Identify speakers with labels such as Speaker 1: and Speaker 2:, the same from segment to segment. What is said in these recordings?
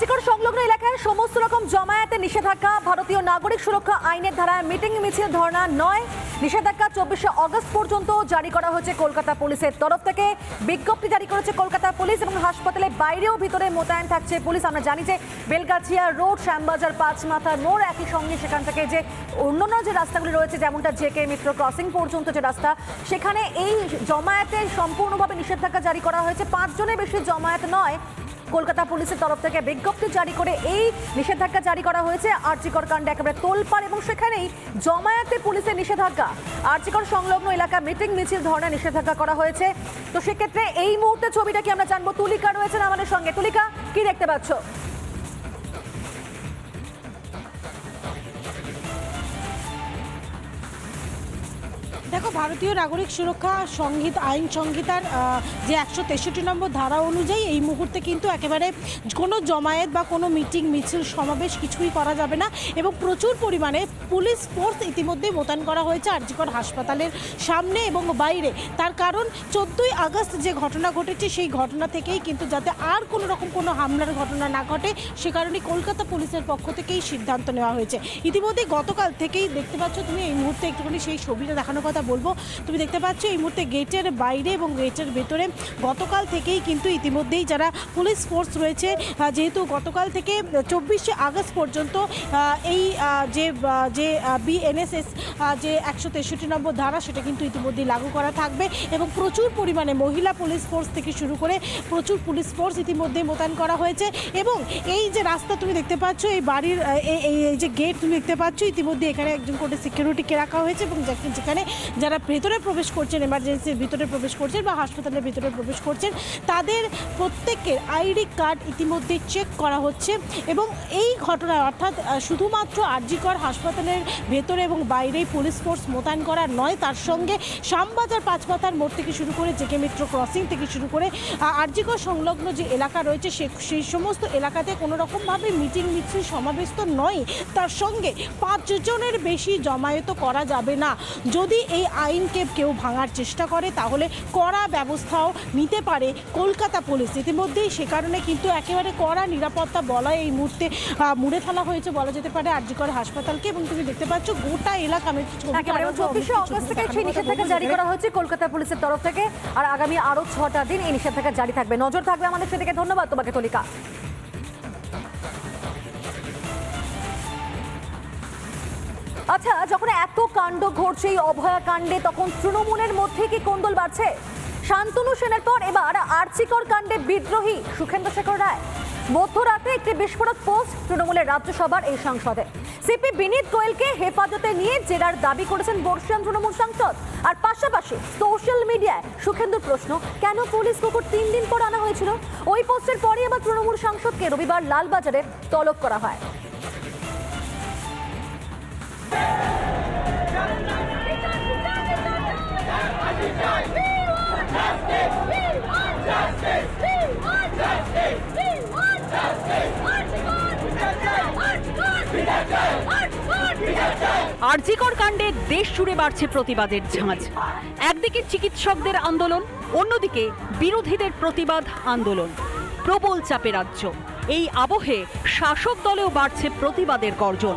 Speaker 1: আর্জিকর সংলগ্ন এলাকায় সমস্ত রকম জমায়েতে নিষেধাজ্ঞা, ভারতীয় নাগরিক সুরক্ষা আইনের ধারায় মিটিং মিছিল ধর্ণা নয়। নিষেধাজ্ঞা চব্বিশে অগস্ট পর্যন্ত জারি করা হয়েছে কলকাতা পুলিশের তরফ থেকে। বিজ্ঞপ্তি জারি করেছে কলকাতা পুলিশ এবং হাসপাতালের বাইরেও ভিতরে মোতায়েন থাকছে পুলিশ। আমরা জানি যে বেলগাছিয়া রোড, শ্যামবাজার, পাঁচমাথা মোড় একই সঙ্গে সেখান থেকে যে অন্যান্য যে রাস্তাগুলি রয়েছে, যেমনটা জেকে মিত্র ক্রসিং পর্যন্ত যে রাস্তা, সেখানে এই জমায়েতে সম্পূর্ণভাবে নিষেধাজ্ঞা জারি করা হয়েছে। পাঁচজনের বেশি জমায়েত নয়। কলকাতা পুলিশের তরফ থেকে বিজ্ঞপ্তি জারি করে এই নিষেধাজ্ঞা জারি করা হয়েছে। আর্চিকর কাণ্ডে একেবারে তোলপাড় এবং সেখানেই জমায়েতে পুলিশের নিষেধাজ্ঞা। আর্চিকর সংলগ্ন এলাকা মিটিং মিছিল ধরনের নিষেধাজ্ঞা করা হয়েছে। তো সেক্ষেত্রে এই মুহূর্তে ছবিটা কি আমরা জানব? তুলিকা রয়েছেন আমাদের সঙ্গে। তুলিকা, কি দেখতে পাচ্ছ?
Speaker 2: ভারতীয় নাগরিক সুরক্ষা সংহিত, আইন সংহিতার যে একশো তেষট্টি নম্বর ধারা অনুযায়ী এই মুহূর্তে কিন্তু একেবারে কোনো জমায়েত বা কোনো মিটিং, মিছিল, সমাবেশ কিছুই করা যাবে না এবং প্রচুর পরিমাণে পুলিশ ফোর্স ইতিমধ্যে মোতায়েন করা হয়েছে আরজিকর হাসপাতালের সামনে এবং বাইরে। তার কারণ চোদ্দোই আগস্ট যে ঘটনা ঘটেছে, সেই ঘটনা থেকেই কিন্তু যাতে আর কোনো রকম কোনো হামলার ঘটনা না ঘটে, সে কারণে কলকাতা পুলিশের পক্ষ থেকেই সিদ্ধান্ত নেওয়া হয়েছে। ইতিমধ্যে গতকাল থেকেই দেখতে পাচ্ছ তুমি এই মুহূর্তে একটুখানি সেই ছবিটা দেখানোর কথা বলব। তুমি দেখতে পাচ্ছ, এই মুহূর্তে গেটের বাইরে এবং গেটের ভেতরে গতকাল থেকেই কিন্তু ইতিমধ্যেই যারা পুলিশ ফোর্স রয়েছে যেহেতু গতকাল থেকে চব্বিশে আগস্ট পর্যন্ত এই যে যে বিএনএসএস যে একশো তেষট্টি নম্বর ধারা, সেটা কিন্তু ইতিমধ্যেই লাগু করা থাকবে এবং প্রচুর পরিমাণে মহিলা পুলিশ ফোর্স থেকে শুরু করে প্রচুর পুলিশ ফোর্স ইতিমধ্যেই মোতায়েন করা হয়েছে এবং এই যে রাস্তা তুমি দেখতে পাচ্ছ, এই বাড়ির এই যে গেট তুমি দেখতে পাচ্ছ ইতিমধ্যে এখানে একজন করে সিকিউরিটিকে রাখা হয়েছে এবং যেখানে যারা ভেতরে প্রবেশ করছেন এমার্জেন্সির ভিতরে প্রবেশ করছেন বা হাসপাতালের ভিতরে প্রবেশ করছেন, তাদের প্রত্যেকের আইডি কার্ড ইতিমধ্যে চেক করা হচ্ছে এবং এই ঘটনা অর্থাৎ শুধুমাত্র আরজিকর হাসপাতালের ভেতরে এবং বাইরেই পুলিশ ফোর্স মোতায়েন করা নয়, তার সঙ্গে শ্যামবাজার পাঁচমাথার মোড় থেকে শুরু করে জেকে মিত্র ক্রসিং থেকে শুরু করে আরজিকর সংলগ্ন যে এলাকা রয়েছে, সে, সেই সমস্ত এলাকাতে কোনো রকমভাবে মিটিং মিছিল সমাবেশ তো নয়। তার সঙ্গে পাঁচজনের বেশি জমায়েত করা যাবে না। যদি এই আইনকে কেউ ভাঙার চেষ্টা করে তাহলে কড়া ব্যবস্থাও নিতে পারে কলকাতা পুলিশ। ইতিমধ্যেই সে কারণে কিন্তু একেবারে কড়া নিরাপত্তা বলা এই মুহূর্তে মুড়ে ফেলা হয়েছে বলা যেতে পারে আরজিকর হাসপাতালকে এবং তুমি দেখতে পাচ্ছ গোটা এলাকা আমি
Speaker 1: চব্বিশে অগস্ট থেকে সেই নিষেধাজ্ঞা জারি করা হয়েছে কলকাতা পুলিশের তরফ থেকে। আর আগামী আরও ছটা দিন এই নিষেধাজ্ঞা জারি থাকবে। নজর থাকবে আমাদের সেদিকে। ধন্যবাদ তোমাকে তুলিকা। আচ্ছা যখন এত কাণ্ড ঘটছে এই অভয়া কাণ্ডে, তখন তৃণমূলের মধ্যে কি কোন্দল বাড়ছে? শান্তনু সেনের পর এবার আর্চিকর কাণ্ডে বিদ্রোহী সুখেন্দ্র শেখর রায়। মধ্যরাতে একটি বিস্ফোরক পোস্ট তৃণমূলের রাজ্যসভার এই সংসদে। সিপি বিনীত গোয়েলকে হেফাজতে নিয়ে জেরার দাবি করেছেন বর্ষিয়ান তৃণমূল সাংসদ। আর পাশাপাশি সোশ্যাল মিডিয়ায় সুখেন্দুর প্রশ্ন, কেন পুলিশ কুকুর তিন দিন পর আনা হয়েছিল? ওই পোস্টের পরে আবার তৃণমূল সাংসদকে রবিবার লালবাজারে তলব করা হয়।
Speaker 3: আরজিকর কাণ্ডে দেশ জুড়ে বাড়ছে প্রতিবাদের ঝাঁজ। একদিকে চিকিৎসকদের আন্দোলন, অন্যদিকে বিরোধীদের প্রতিবাদ আন্দোলন। প্রবল চাপে রাজ্য। এই আবহে শাসক দলেও বাড়ছে প্রতিবাদের গর্জন।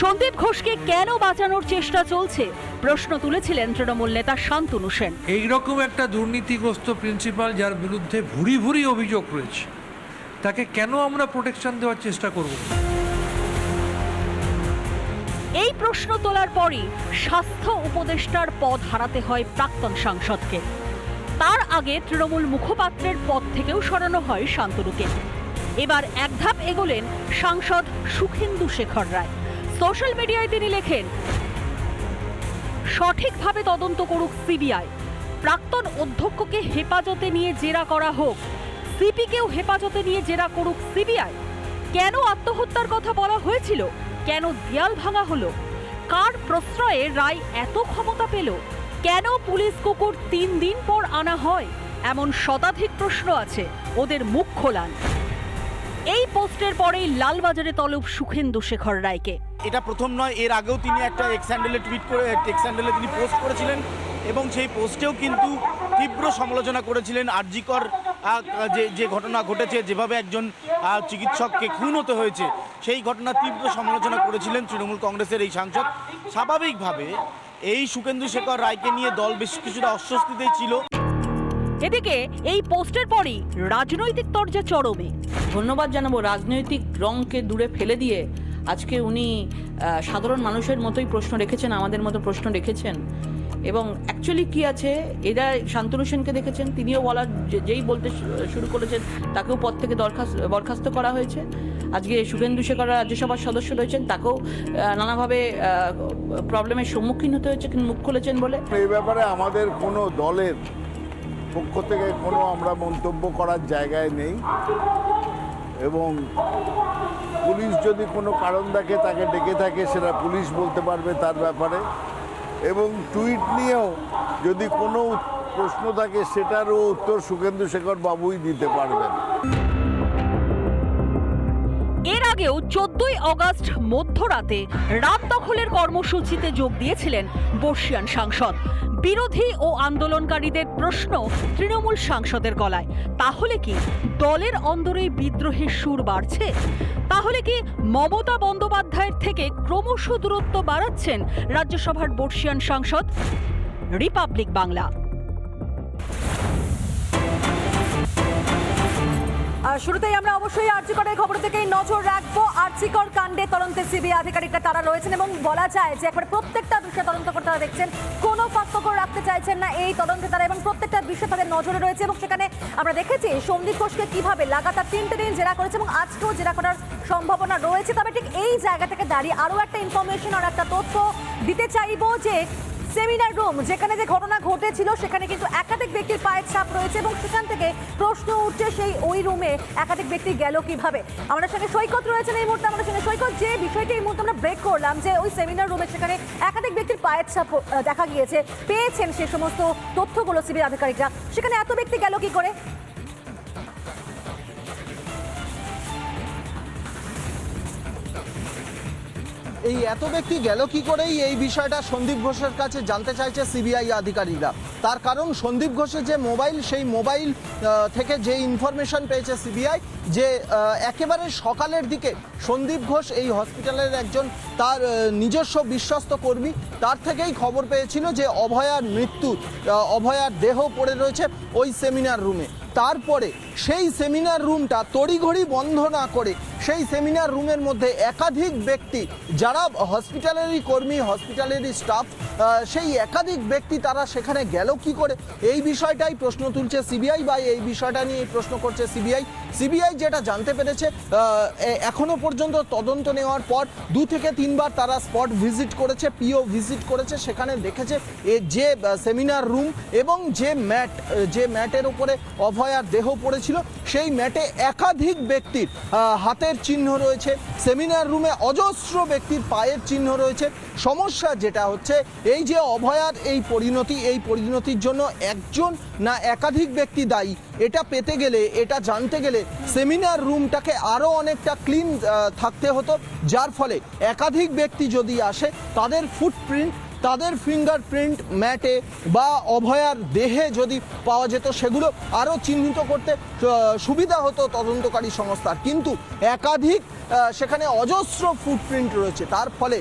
Speaker 3: সন্দীপ ঘোষকে কেন বাঁচানোর চেষ্টা চলছে? প্রশ্ন তুলেছিলেন তৃণমূল নেতা শান্তনু সেন।
Speaker 4: এইরকম একটা দুর্নীতিগ্রস্ত প্রিন্সিপাল যার বিরুদ্ধে ভুরি ভুরি অভিযোগ রয়েছে তাকে কেন আমরা প্রোটেকশন দেওয়ার চেষ্টা করব?
Speaker 3: এই প্রশ্ন তোলার পরই স্বাস্থ্য উপদেষ্টার পদ হারাতে হয় প্রাক্তন সাংসদকে। তার আগে তৃণমূল মুখপাত্রের পদ থেকেও সরানো হয় শান্তনুকে। এবার এক ধাপ এগোলেন সাংসদ সুখেন্দু শেখর রায়। সোশ্যাল মিডিয়ায় তিনি লেখেন সঠিকভাবে তদন্ত করুক সিবিআই। প্রাক্তন অধ্যক্ষকে হেফাজতে নিয়ে জেরা করা হোক। সিপিকেও হেফাজতে নিয়ে জেরা করুক সিবিআই। কেন আত্মহত্যার কথা বলা হয়েছিল? কেন দেয়াল ভাঙা হলো? কার প্রশ্রয়ে রায় এত ক্ষমতা পেল? কেন পুলিশ কুকুর তিন দিন পর আনা হয়? এমন শতাধিক প্রশ্ন আছে। ওদের মুখ খোলান। পোস্টের পরেই লালবাজারে তলব সুখেন্দু শেখর রায়কে।
Speaker 5: এটা প্রথম নয়, এর আগেও তিনি একটা এক্স হ্যান্ডেলে টুইট করে এক্স হ্যান্ডেলে তিনি পোস্ট করেছিলেন এবং সেই পোস্টেও কিন্তু তীব্র সমালোচনা করেছিলেন আরজিকর যে যে ঘটনা ঘটেছে, যেভাবে একজন চিকিৎসককে খুন হতে হয়েছে, সেই ঘটনার তীব্র সমালোচনা করেছিলেন তৃণমূল কংগ্রেসের এই সাংসদ। স্বাভাবিকভাবে এই সুকেন্দু শেখর রায়কে নিয়ে দল বেশ কিছুটা অস্বস্তিতেই ছিল।
Speaker 3: এদিকে এই পোস্টের পরই রাজনৈতিক তর্জা চরমে।
Speaker 6: ধন্যবাদ জানাব। রাজনৈতিক রংকে দূরে ফেলে দিয়ে আজকে উনি সাধারণ মানুষের মতোই প্রশ্ন রেখেছেন আমাদের মতো প্রশ্ন রেখেছেন। এবং অ্যাকচুয়ালি কি আছে? এরা শান্তনু সেনকে দেখেছেন তিনিও বলার যে- যেই বলতে শুরু করেছেন তাকেও পদ থেকে দরখাস্ত বরখাস্ত করা হয়েছে। আজকে শুভেন্দু শেখর রাজ্যসভার সদস্য রয়েছেন তাকেও নানাভাবে প্রবলেমের সম্মুখীন হতে হয়েছে কিন্তু মুখ খুলেছেন বলে।
Speaker 7: এই ব্যাপারে আমাদের কোনো দলের পক্ষ থেকে কোনো আমরা মন্তব্য করার জায়গায় নেই। এবং পুলিশ যদি কোনো কারণ দেখে তাকে ডেকে থাকে, সেটা পুলিশ বলতে পারবে তার ব্যাপারে। এবং টুইট নিয়েও যদি কোনো প্রশ্ন থাকে, সেটারও উত্তর সুখেন্দু শেখর বাবুই দিতে পারবেন।
Speaker 3: এর আগেও চোদ্দই অগস্ট মধ্যরাতে রাত দখলের কর্মসূচিতে যোগ দিয়েছিলেন বর্ষিয়ান সাংসদ। বিরোধী ও আন্দোলনকারীদের প্রশ্ন তৃণমূল সাংসদের গলায়। তাহলে কি দলের অন্দরে বিদ্রোহের সুর বাড়ছে? তাহলে কি মমতা বন্দ্যোপাধ্যায়ের থেকে ক্রমশ দূরত্ব বাড়াচ্ছেন রাজ্যসভার বর্ষিয়ান সাংসদ? রিপাবলিক বাংলা।
Speaker 1: শুরুতেই আমরা অবশ্যই আর্চিকরের খবর থেকে নজর রাখব। আর্চিকর কাণ্ডে তদন্তে সিবিআই আধিকারিকরা তারা রয়েছেন এবং বলা যায় যে একবার প্রত্যেকটা বিষয় তদন্ত করতে তারা দেখছেন। কোনো পার্থক্য রাখতে চাইছেন না এই তদন্তে তারা এবং প্রত্যেকটা বিষয় তাদের নজরে রয়েছে এবং সেখানে আমরা দেখেছি সন্দীপ ঘোষকে কীভাবে লাগাতার তিনটে দিন জেরা করেছে এবং আজকেও জেরা করার সম্ভাবনা রয়েছে। তবে ঠিক এই জায়গা থেকে দাঁড়িয়ে আরও একটা ইনফরমেশন আর একটা তথ্য দিতে চাইব যে সেমিনার রুম, যেখানে যে ঘটনা ঘটেছিল, সেখানে কিন্তু একাধিক ব্যক্তির পায়ের ছাপ রয়েছে এবং সেখান থেকে প্রশ্ন উঠছে সেই ওই রুমে একাধিক ব্যক্তি গেল কীভাবে। আমাদের সঙ্গে সৈকত রয়েছেন এই মুহূর্তে, আমাদের সঙ্গে সৈকত, যে বিষয়টি এই মুহূর্তে আমরা ব্রেক করলাম, যে ওই সেমিনার রুমে সেখানে একাধিক ব্যক্তির পায়ের ছাপ দেখা গিয়েছে, পেয়েছেন সে সমস্ত তথ্যগুলো সিবিআই আধিকারিকরা। সেখানে এত ব্যক্তি গেল কি করে?
Speaker 8: এই এত ব্যক্তি গেল কি করেই? এই বিষয়টা সন্দীপ ঘোষের কাছে জানতে চাইছে সিবিআই আধিকারিকরা। তার কারণ সন্দীপ ঘোষের যে মোবাইল, সেই মোবাইল থেকে যে ইনফরমেশন পেয়েছে সিবিআই যে একেবারে সকালের দিকে সন্দীপ ঘোষ এই হসপিটালের একজন তার নিজস্ব বিশ্বস্ত কর্মী, তার থেকেই খবর পেয়েছিল যে অভয়ার মৃত্যু অভয়ার দেহ পড়ে রয়েছে ওই সেমিনার রুমে। তারপরে সেই সেমিনার রুমটা তড়িঘড়ি বন্ধ না করে সেই সেমিনার রুমের মধ্যে একাধিক ব্যক্তি, যারা হসপিটালেরই কর্মী, হসপিটালেরই স্টাফ সেই একাধিক ব্যক্তি তারা সেখানে গেল কি করে? এই বিষয়টাই প্রশ্ন তুলছে সিবিআই বা এই বিষয়টা নিয়ে প্রশ্ন করছে সিবিআই। সিবিআই যেটা জানতে পেরেছে এখনও পর্যন্ত তদন্ত নেওয়ার পর দু থেকে তিনবার তারা স্পট ভিজিট করেছে, পিও ভিজিট করেছে, সেখানে দেখেছে যে সেমিনার রুম এবং যে ম্যাট যে ম্যাটের উপরে অভয়ার দেহ পড়েছিল, সেই ম্যাটে একাধিক ব্যক্তির হাতের চিহ্ন রয়েছে, সেমিনার রুমে অজস্র ব্যক্তির পায়ের চিহ্ন রয়েছে। সমস্যা যেটা হচ্ছে, এই যে অভয়ার এই পরিণতি, এই পরিণতির জন্য একজন না একাধিক ব্যক্তি দায়ী এটা পেতে গেলে, এটা জানতে গেলে সেমিনার রুমটাকে আরও অনেকটা ক্লিন থাকতে হতো, যার ফলে একাধিক ব্যক্তি যদি আসে, তাদের ফুটপ্রিন্ট তাদের ফিঙ্গারপ্রিন্ট ম্যাটে বা অভয়ার দেহে যদি পাওয়া যেত, সেগুলো আরও চিহ্নিত করতে সুবিধা হতো তদন্তকারী সংস্থার। কিন্তু একাধিক সেখানে অজস্র ফুটপ্রিন্ট রয়েছে, তার ফলে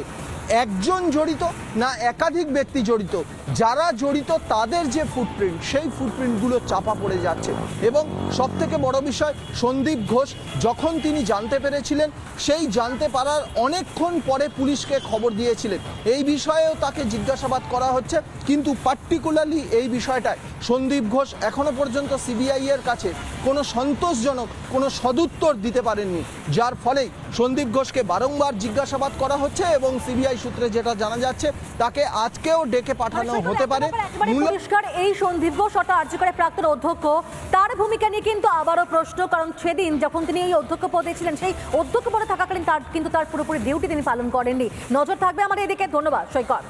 Speaker 8: একজন জড়িত না একাধিক ব্যক্তি জড়িত। যারা জড়িত তাদের যে ফুটপ্রিন্ট সেই ফুটপ্রিন্টগুলো চাপা পড়ে যাচ্ছে। এবং সব থেকে বড় বিষয়, সন্দীপ ঘোষ যখন তিনি জানতে পেরেছিলেন, সেই জানতে পারার অনেকক্ষণ পরে পুলিশকে খবর দিয়েছিলেন। এই বিষয়েও তাকে জিজ্ঞাসাবাদ করা হচ্ছে। কিন্তু পার্টিকুলারলি এই বিষয়টায়, সন্দীপ ঘোষ এখনও পর্যন্ত সিবিআই এর কাছে কোনো সন্তোষজনক, কোনো সদুত্তর দিতে পারেননি। যার ফলেই সন্দীপ ঘোষকে বারংবার জিজ্ঞাসাবাদ করা হচ্ছে এবং সিবিআই সূত্রে যেটা জানা যাচ্ছে তাকে আজকেও ডেকে পাঠানো হতে পারে।
Speaker 1: পরিষ্কার এই সন্দীপ ঘোষ অর্থাৎ আর্যকরের প্রাক্তন অধ্যক্ষ তার ভূমিকা নিয়ে কিন্তু আবারও প্রশ্ন কারণ সেদিন যখন তিনি এই অধ্যক্ষ পদে ছিলেন সেই অধ্যক্ষ পদে থাকাকালীন তার কিন্তু তার পুরোপুরি ডিউটি তিনি পালন করেননি। নজর থাকবে আমাদের এদিকে। ধন্যবাদ সৈকত।